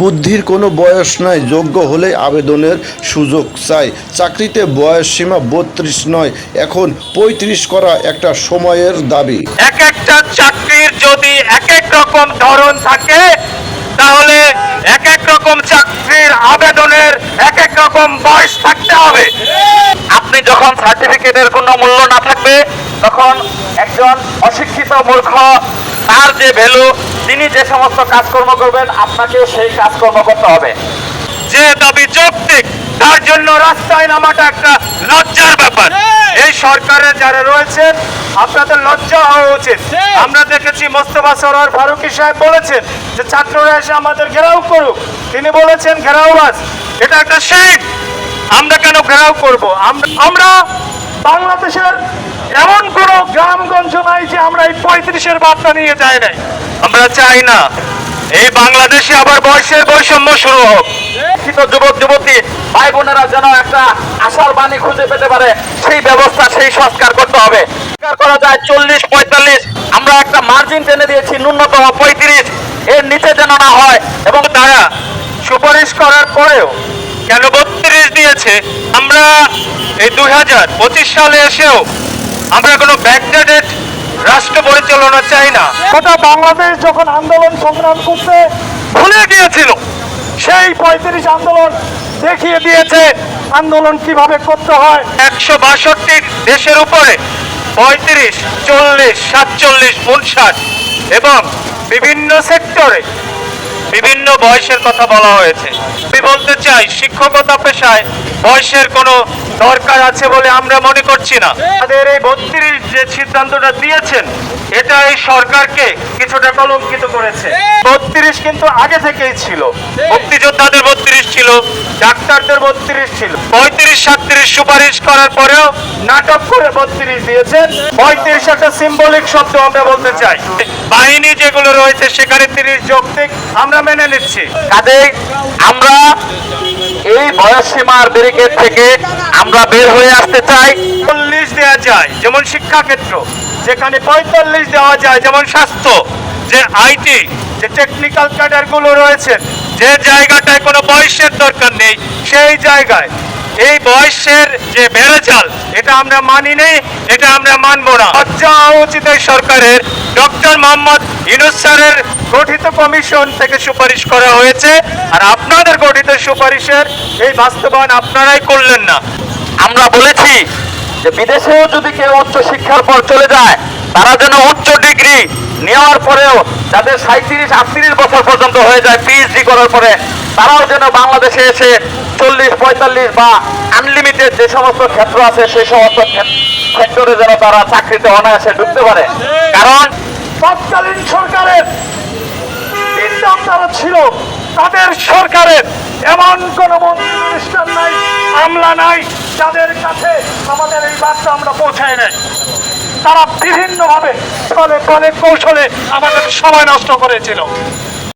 বুদ্ধির কোনো বয়স নাই, যোগ্য হলে আবেদনের সুযোগ চাই। চাকরিতে বয়স সীমা বত্রিশ নয়, এখন পঁয়ত্রিশ করা একটা সময়ের দাবি। এক একটা চাকরির যদি এক এক রকম ধরন থাকে, তাহলে এক এক রকম চাকরির আবেদনের এক এক রকম বয়স থাকতে হবে। আপনি যখন সার্টিফিকেটের কোনো মূল্য না থাকবে, তখন একজন অশিক্ষিত মূর্খ, তার যে ভ্যালু তিনি যে সমস্ত কাজকর্ম করবেন আপনাকেও সেই কাজকর্ম করতে হবে। যে দাবি যৌক্তিক তার জন্য রাস্তায় নামাটা একটা লজ্জার ব্যাপার। এই সরকারের যারা রয়েছেন আপনাদের লজ্জা হওয়া উচিত। আমরা দেখেছি মোস্তফা সরোয়ার ফারুকি সাহেব বলেছেন যে ছাত্ররা এসে আমাদের ঘেরাও করুক। তিনি বলেছেন ঘেরাও ঘেরাওবাজ এটা একটা শেখ আমরা কেন ঘেরাও করব? আমরা আমরা বাংলাদেশের এমন কোন গ্রামগঞ্জ নাই যে আমরা এই পঁয়ত্রিশের বার্তা নিয়ে যাই নাই। আমরা চাই না। এই বাংলাদেশে আবার বয়সের বৈষম্য শুরু হোক। শিক্ষিত যুবক যুবতী ভাই বোনেরা যেন একটা আশার বাণী খুঁজে পেতে পারে সেই ব্যবস্থা সেই সংস্কার করতে হবে। করা যায় চল্লিশ পঁয়তাল্লিশ আমরা একটা মার্জিন টেনে দিয়েছি ন্যূনতম পঁয়ত্রিশ। এর নিচে যেন না হয় এবং তারা সুপারিশ করার পরেও কেন দিয়েছে। আমরা এই দুই হাজার পঁচিশ সালে এসেও আমরা কোনো ব্যাকডেটেড রাষ্ট্র পরিচালনা চাই না। গোটা বাংলাদেশ যখন আন্দোলন সংগ্রাম করতে ভুলে গিয়েছিল সেই পঁয়ত্রিশ আন্দোলন দেখিয়ে দিয়েছে আন্দোলন কীভাবে করতে হয়। একশো বাষট্টি দেশের উপরে পঁয়ত্রিশ চল্লিশ সাতচল্লিশ উনষাট এবং বিভিন্ন সেক্টরে বিভিন্ন বয়সের কথা বলা হয়েছে। আমি বলতে চাই, শিক্ষকতা পেশায় বয়সের কোনো দরকার আছে বলে আমরা মনে করছি না। তাদের এই বত্রিশ যে সিদ্ধান্তটা দিয়েছেন, এটা এই সরকারকে কিছুটা কলঙ্কিত করেছে। বত্রিশ কিন্তু আগে থেকেই ছিল। মুক্তিযোদ্ধাদের বত্রিশ ছিল, ডাক্তারদের বত্রিশ ছিল। পঁয়ত্রিশ, সাতত্রিশ সুপারিশ করার পরেও নাটক করে বত্রিশ দিয়েছেন। পঁয়ত্রিশ একটা সিম্বলিক শব্দ আমরা বলতে চাই। বাহিনী যেগুলো রয়েছে, সেখানে তিরিশ যৌক্তিক। আমরা মেনে নিচ্ছি। কাজেই আমরা এই বয়স সীমার ব্যারিকেড থেকে আমরা বের হয়ে আসতে চাই। চল্লিশ দেওয়া যায় যেমন শিক্ষা ক্ষেত্র যেখানে পঁয়তাল্লিশ দেওয়া যায় যেমন স্বাস্থ্য যে আইটি যে টেকনিক্যাল ক্যাডারগুলো রয়েছে যে জায়গাটায় কোনো বয়সের দরকার নেই সেই জায়গায়। এই বয়সের যে বেড়েচাল এটা আমরা মানি নেই এটা আমরা মানবো না। উচিত সরকারের ডক্টর মোহাম্মদ ইনুস স্যারের গঠিত কমিশন থেকে সুপারিশ করা হয়েছে। আর আপনাদের গঠিত সুপারিশের এই বাস্তবায়ন আপনারাই করলেন না। আমরা বলেছি যে বিদেশেও যদি কেউ উচ্চ শিক্ষার পর চলে যায়, তারা যেন উচ্চ ডিগ্রি নেওয়ার পরেও যাদের সাঁত্রিশ আটত্রিশ বছর পর্যন্ত হয়ে যায় পিএইচডি করার পরে, তারাও যেন বাংলাদেশে এসে চল্লিশ, পঁয়তাল্লিশ বা আনলিমিটেড যে সমস্ত ক্ষেত্র আছে, সেই সমস্ত ক্ষেত্রে যেন তারা চাকরিতে অনায়াসে ঢুকতে পারে। কারণ তৎকালীন সরকারের চিন্তা তারা ছিল। তাদের সরকারের এমন কোনো মন্ত্রী নাই, আমলা নাই, যাদের কাছে আমাদের এই বার্তা আমরা পৌঁছাই নাই। তারা বিভিন্নভাবে ফলে কলে কৌশলে আমাদের সময় নষ্ট করেছিল।